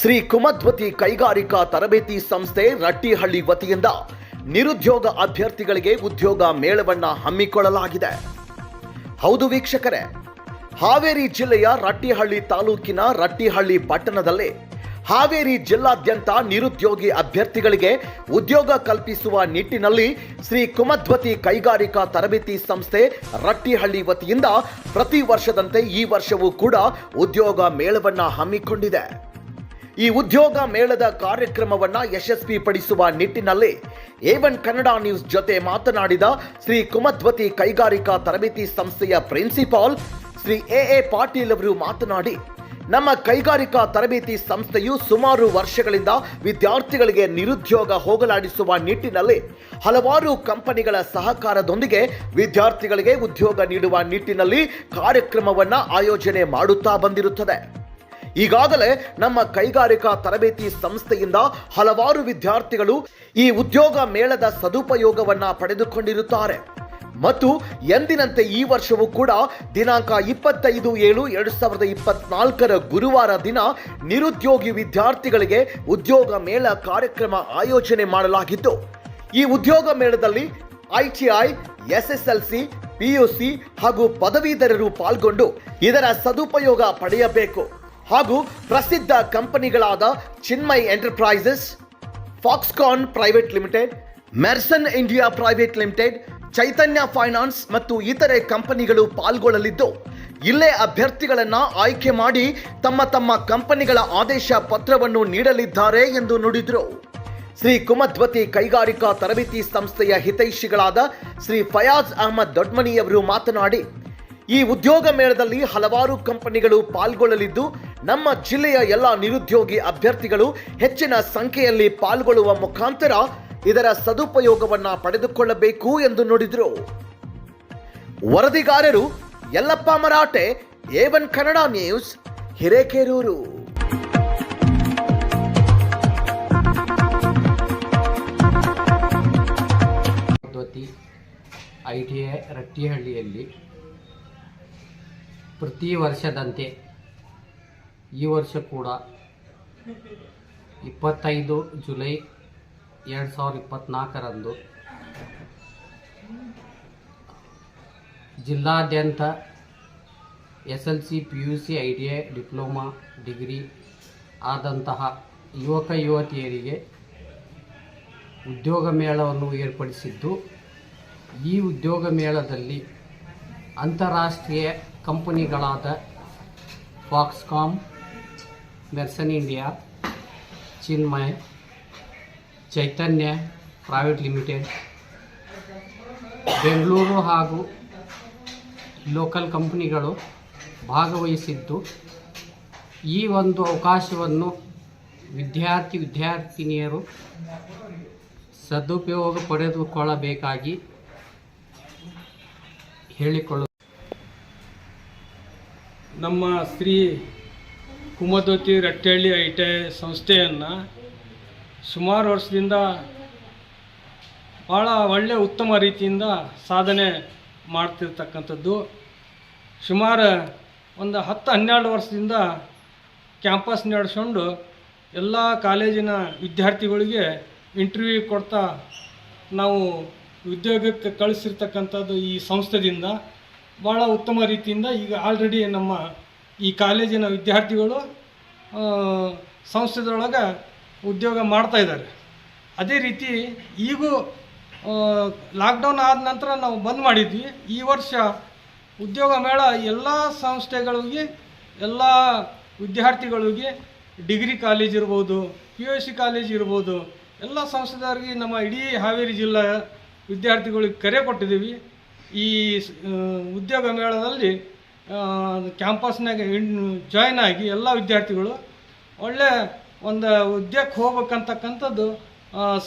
ಶ್ರೀ ಕುಮದ್ವತಿ ಕೈಗಾರಿಕಾ ತರಬೇತಿ ಸಂಸ್ಥೆ ರಟ್ಟಿಹಳ್ಳಿ ವತಿಯಿಂದ ನಿರುದ್ಯೋಗ ಅಭ್ಯರ್ಥಿಗಳಿಗೆ ಉದ್ಯೋಗ ಮೇಳವನ್ನ ಹಮ್ಮಿಕೊಳ್ಳಲಾಗಿದೆ. ಹೌದು ವೀಕ್ಷಕರೇ, ಹಾವೇರಿ ಜಿಲ್ಲೆಯ ರಟ್ಟಿಹಳ್ಳಿ ತಾಲೂಕಿನ ರಟ್ಟಿಹಳ್ಳಿ ಪಟ್ಟಣದಲ್ಲಿ ಹಾವೇರಿ ಜಿಲ್ಲಾದ್ಯಂತ ನಿರುದ್ಯೋಗಿ ಅಭ್ಯರ್ಥಿಗಳಿಗೆ ಉದ್ಯೋಗ ಕಲ್ಪಿಸುವ ನಿಟ್ಟಿನಲ್ಲಿ ಶ್ರೀ ಕುಮದ್ವತಿ ಕೈಗಾರಿಕಾ ತರಬೇತಿ ಸಂಸ್ಥೆ ರಟ್ಟಿಹಳ್ಳಿ ವತಿಯಿಂದ ಪ್ರತಿ ವರ್ಷದಂತೆ ಈ ವರ್ಷವೂ ಕೂಡ ಉದ್ಯೋಗ ಮೇಳವನ್ನು ಹಮ್ಮಿಕೊಂಡಿದೆ. ಈ ಉದ್ಯೋಗ ಮೇಳದ ಕಾರ್ಯಕ್ರಮವನ್ನ ಯಶಸ್ವಿಪಡಿಸುವ ನಿಟ್ಟಿನಲ್ಲಿ ಏವನ್ ಕನ್ನಡ ನ್ಯೂಸ್ ಜೊತೆ ಮಾತನಾಡಿದ ಶ್ರೀ ಕುಮದ್ವತಿ ಕೈಗಾರಿಕಾ ತರಬೇತಿ ಸಂಸ್ಥೆಯ principal Shri A A Patil ಅವರು ಮಾತನಾಡಿ, ನಮ್ಮ ಕೈಗಾರಿಕಾ ತರಬೇತಿ ಸಂಸ್ಥೆಯು ಸುಮಾರು ವರ್ಷಗಳಿಂದ ವಿದ್ಯಾರ್ಥಿಗಳಿಗೆ ನಿರುದ್ಯೋಗ ಹೋಗಲಾಡಿಸುವ ನಿಟ್ಟಿನಲ್ಲಿ ಹಲವಾರು ಕಂಪನಿಗಳ ಸಹಕಾರದೊಂದಿಗೆ ವಿದ್ಯಾರ್ಥಿಗಳಿಗೆ ಉದ್ಯೋಗ ನೀಡುವ ನಿಟ್ಟಿನಲ್ಲಿ ಕಾರ್ಯಕ್ರಮವನ್ನು ಆಯೋಜನೆ ಮಾಡುತ್ತಾ ಬಂದಿರುತ್ತದೆ. ಈಗಾಗಲೇ ನಮ್ಮ ಕೈಗಾರಿಕಾ ತರಬೇತಿ ಸಂಸ್ಥೆಯಿಂದ ಹಲವಾರು ವಿದ್ಯಾರ್ಥಿಗಳು ಈ ಉದ್ಯೋಗ ಮೇಳದ ಸದುಪಯೋಗವನ್ನ ಪಡೆದುಕೊಂಡಿರುತ್ತಾರೆ. ಮತ್ತು ಎಂದಿನಂತೆ ಈ ವರ್ಷವೂ ಕೂಡ ದಿನಾಂಕ ಇಪ್ಪತ್ತೈದು ಏಳು ಎರಡು ಸಾವಿರದ ಇಪ್ಪತ್ನಾಲ್ಕರ ಗುರುವಾರ ದಿನ ನಿರುದ್ಯೋಗಿ ವಿದ್ಯಾರ್ಥಿಗಳಿಗೆ ಉದ್ಯೋಗ ಮೇಳ ಕಾರ್ಯಕ್ರಮ ಆಯೋಜನೆ ಮಾಡಲಾಗಿತ್ತು. ಈ ಉದ್ಯೋಗ ಮೇಳದಲ್ಲಿ ಐಟಿಐ ಎಸ್ಎಸ್ಎಲ್ಸಿ ಪಿಯುಸಿ ಹಾಗೂ ಪದವೀಧರರು ಪಾಲ್ಗೊಂಡು ಇದರ ಸದುಪಯೋಗ ಪಡೆಯಬೇಕು. ಹಾಗೂ ಪ್ರಸಿದ್ಧ ಕಂಪನಿಗಳಾದ Chinmay enterprises, Foxconn private limited, Mersen India private limited, Chaitanya finance ಮತ್ತು ಇತರೆ ಕಂಪನಿಗಳು ಪಾಲ್ಗೊಳ್ಳಲಿದ್ದು, ಇಲ್ಲೇ ಅಭ್ಯರ್ಥಿಗಳನ್ನು ಆಯ್ಕೆ ಮಾಡಿ ತಮ್ಮ ತಮ್ಮ ಕಂಪನಿಗಳ ಆದೇಶ ಪತ್ರವನ್ನು ನೀಡಲಿದ್ದಾರೆ ಎಂದು ನುಡಿದರು. ಶ್ರೀ ಕುಮದ್ವತಿ ಕೈಗಾರಿಕಾ ತರಬೇತಿ ಸಂಸ್ಥೆಯ ಹಿತೈಷಿಗಳಾದ ಶ್ರೀ ಫಯಾಜ್ ಅಹಮದ್ ದೊಡ್ಮನಿಯವರು ಮಾತನಾಡಿ, ಈ ಉದ್ಯೋಗ ಮೇಳದಲ್ಲಿ ಹಲವಾರು ಕಂಪನಿಗಳು ಪಾಲ್ಗೊಳ್ಳಲಿದ್ದು ನಮ್ಮ ಜಿಲ್ಲೆಯ ಎಲ್ಲ ನಿರುದ್ಯೋಗಿ ಅಭ್ಯರ್ಥಿಗಳು ಹೆಚ್ಚಿನ ಸಂಖ್ಯೆಯಲ್ಲಿ ಪಾಲ್ಗೊಳ್ಳುವ ಮುಖಾಂತರ ಇದರ ಸದುಪಯೋಗವನ್ನು ಪಡೆದುಕೊಳ್ಳಬೇಕು ಎಂದು ನುಡಿದರು. ವರದಿಗಾರರು Yallappa Marathe A one Kannada news, Hirekerur. I T I ರಟ್ಟಿಹಳ್ಳಿಯಲ್ಲಿ ಪ್ರತಿ ವರ್ಷದಂತೆ ಈ ವರ್ಷ ಕೂಡ ಇಪ್ಪತ್ತೈದು ಜುಲೈ ಎರಡು ಸಾವಿರದ ಇಪ್ಪತ್ತ್ನಾಲ್ಕರಂದು ಜಿಲ್ಲಾದ್ಯಂತ S L C P U C I D I diploma degree ಆದಂತಹ ಯುವಕ ಯುವತಿಯರಿಗೆ ಉದ್ಯೋಗ ಮೇಳವನ್ನು ಏರ್ಪಡಿಸಿದ್ದು, ಈ ಉದ್ಯೋಗ ಮೇಳದಲ್ಲಿ ಅಂತಾರಾಷ್ಟ್ರೀಯ ಕಂಪನಿಗಳಾದ Foxconn Mersen India, Chinmay, Chaitanya private limited, Bengaluru ಹಾಗೂ ಲೋಕಲ್ ಕಂಪನಿಗಳು ಭಾಗವಹಿಸಿದ್ದು, ಈ ಒಂದು ಅವಕಾಶವನ್ನು ವಿದ್ಯಾರ್ಥಿ ವಿದ್ಯಾರ್ಥಿನಿಯರು ಸದುಪಯೋಗ ಪಡೆದುಕೊಳ್ಳಬೇಕಾಗಿ ಹೇಳಿಕೊಳ್ಳ ನಮ್ಮ Shri Kumadvati Rattihalli I T I ಸಂಸ್ಥೆಯನ್ನು ಸುಮಾರು ವರ್ಷದಿಂದ ಭಾಳ ಒಳ್ಳೆಯ ಉತ್ತಮ ರೀತಿಯಿಂದ ಸಾಧನೆ ಮಾಡ್ತಿರ್ತಕ್ಕಂಥದ್ದು. ಸುಮಾರು ಒಂದು ಹತ್ತು ಹನ್ನೆರಡು ವರ್ಷದಿಂದ ಕ್ಯಾಂಪಸ್ ನಡೆಸ್ಕೊಂಡು ಎಲ್ಲ ಕಾಲೇಜಿನ ವಿದ್ಯಾರ್ಥಿಗಳಿಗೆ ಇಂಟರ್ವ್ಯೂ ಕೊಡ್ತಾ ನಾವು ಉದ್ಯೋಗಕ್ಕೆ ಕಳಿಸಿರ್ತಕ್ಕಂಥದ್ದು ಈ ಸಂಸ್ಥೆದಿಂದ. ಭಾಳ ಉತ್ತಮ ರೀತಿಯಿಂದ ಈಗ ಆಲ್ರೆಡಿ ನಮ್ಮ ಈ ಕಾಲೇಜಿನ ವಿದ್ಯಾರ್ಥಿಗಳು ಸಂಸ್ಥೆದೊಳಗೆ ಉದ್ಯೋಗ ಮಾಡ್ತಾ ಇದ್ದಾರೆ. ಅದೇ ರೀತಿ ಈಗೂ ಲಾಕ್ಡೌನ್ ಆದ ನಂತರ ನಾವು ಬಂದ್ ಮಾಡಿದ್ವಿ. ಈ ವರ್ಷ ಉದ್ಯೋಗ ಮೇಳ ಎಲ್ಲ ಸಂಸ್ಥೆಗಳಿಗೆ, ಎಲ್ಲ ವಿದ್ಯಾರ್ಥಿಗಳಿಗೆ, ಡಿಗ್ರಿ ಕಾಲೇಜ್ ಇರ್ಬೋದು ಪಿ ಯು ಸಿ ಕಾಲೇಜ್ ಇರ್ಬೋದು, ಎಲ್ಲ ಸಂಸ್ಥೆದವ್ರಿಗೆ ನಮ್ಮ ಇಡೀ ಹಾವೇರಿ ಜಿಲ್ಲೆಯ ವಿದ್ಯಾರ್ಥಿಗಳಿಗೆ ಕರೆ ಕೊಟ್ಟಿದ್ದೀವಿ. ಈ ಉದ್ಯೋಗ ಮೇಳದಲ್ಲಿ ಕ್ಯಾಂಪಸ್ನಾಗ ಜಾಯ್ನ್ ಆಗಿ ಎಲ್ಲ ವಿದ್ಯಾರ್ಥಿಗಳು ಒಳ್ಳೆ ಒಂದು ಉದ್ಯೋಗಕ್ಕೆ ಹೋಗ್ಬೇಕಂತಕ್ಕಂಥದ್ದು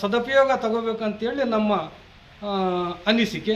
ಸದುಪಯೋಗ ತಗೋಬೇಕಂತೇಳಿ ನಮ್ಮ ಅನಿಸಿಕೆ.